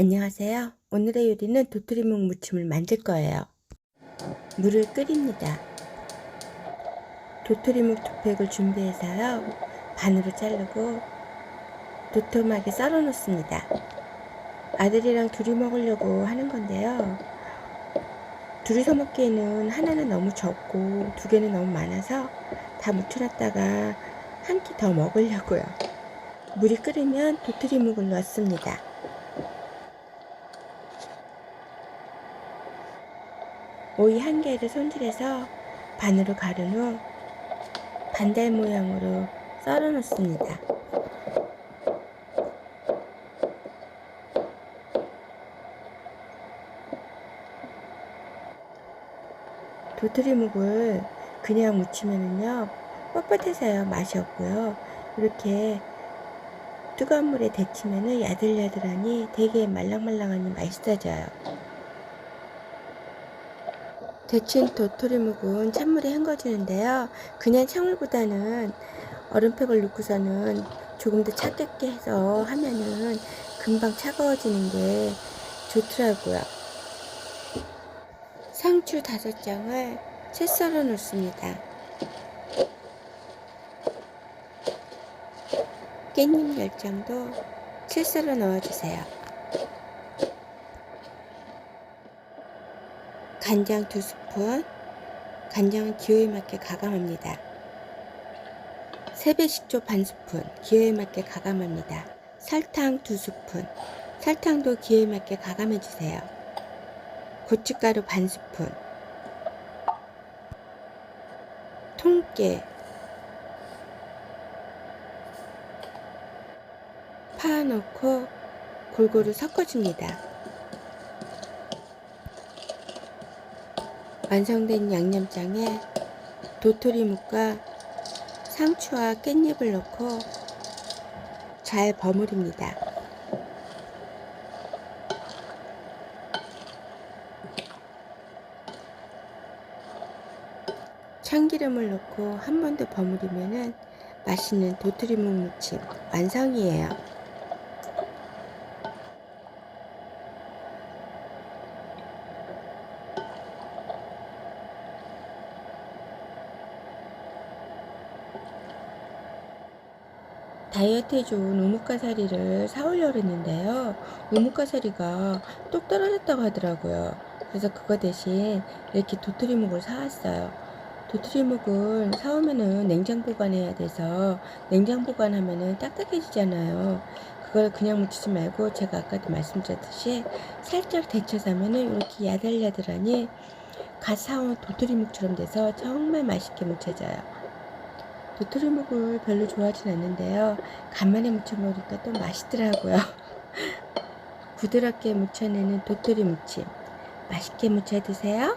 안녕하세요. 오늘의 요리는 도토리묵 무침을 만들 거예요. 물을 끓입니다. 도토리묵 두 팩을 준비해서요. 반으로 자르고 도톰하게 썰어 놓습니다. 아들이랑 둘이 먹으려고 하는 건데요. 둘이서 먹기에는 하나는 너무 적고 두 개는 너무 많아서 다 묻혀놨다가 한 끼 더 먹으려고요. 물이 끓으면 도토리묵을 넣습니다. 오이 한 개를 손질해서 반으로 가른 후 반달 모양으로 썰어 놓습니다. 도토리묵을 그냥 무치면은요 뻣뻣해서요 맛이 없고요 이렇게 뜨거운 물에 데치면은 야들야들하니 되게 말랑말랑하니 맛있어져요. 데친 도토리묵은 찬물에 헹궈주는데요. 그냥 찬물보다는 얼음팩을 넣고서는 조금 더 차갑게 해서 하면은 금방 차가워지는 게 좋더라고요. 상추 다섯 장을 채 썰어 놓습니다. 깻잎 열 장도 채 썰어 넣어주세요. 간장 두 스푼, 간장은 기호에 맞게 가감합니다. 세배 식초 반 스푼, 기호에 맞게 가감합니다. 설탕 두 스푼, 설탕도 기호에 맞게 가감해 주세요. 고춧가루 반 스푼, 통깨, 파 넣고 골고루 섞어줍니다. 완성된 양념장에 도토리묵과 상추와 깻잎을 넣고 잘 버무립니다. 참기름을 넣고 한 번 더 버무리면은 맛있는 도토리묵 무침 완성이에요. 다이어트에 좋은 우뭇가사리를 사오려고 했는데요. 우뭇가사리가 똑 떨어졌다고 하더라고요. 그래서 그거 대신 이렇게 도토리묵을 사왔어요. 도토리묵을 사오면은 냉장 보관해야 돼서 냉장 보관하면은 딱딱해지잖아요. 그걸 그냥 묻히지 말고 제가 아까도 말씀드렸듯이 살짝 데쳐서 하면은 이렇게 야들야들하니 갓 사온 도토리묵처럼 돼서 정말 맛있게 무쳐져요. 도토리묵을 별로 좋아하진 않는데요. 간만에 무쳐 먹으니까 또 맛있더라고요. 부드럽게 무쳐내는 도토리 무침. 맛있게 무쳐 드세요.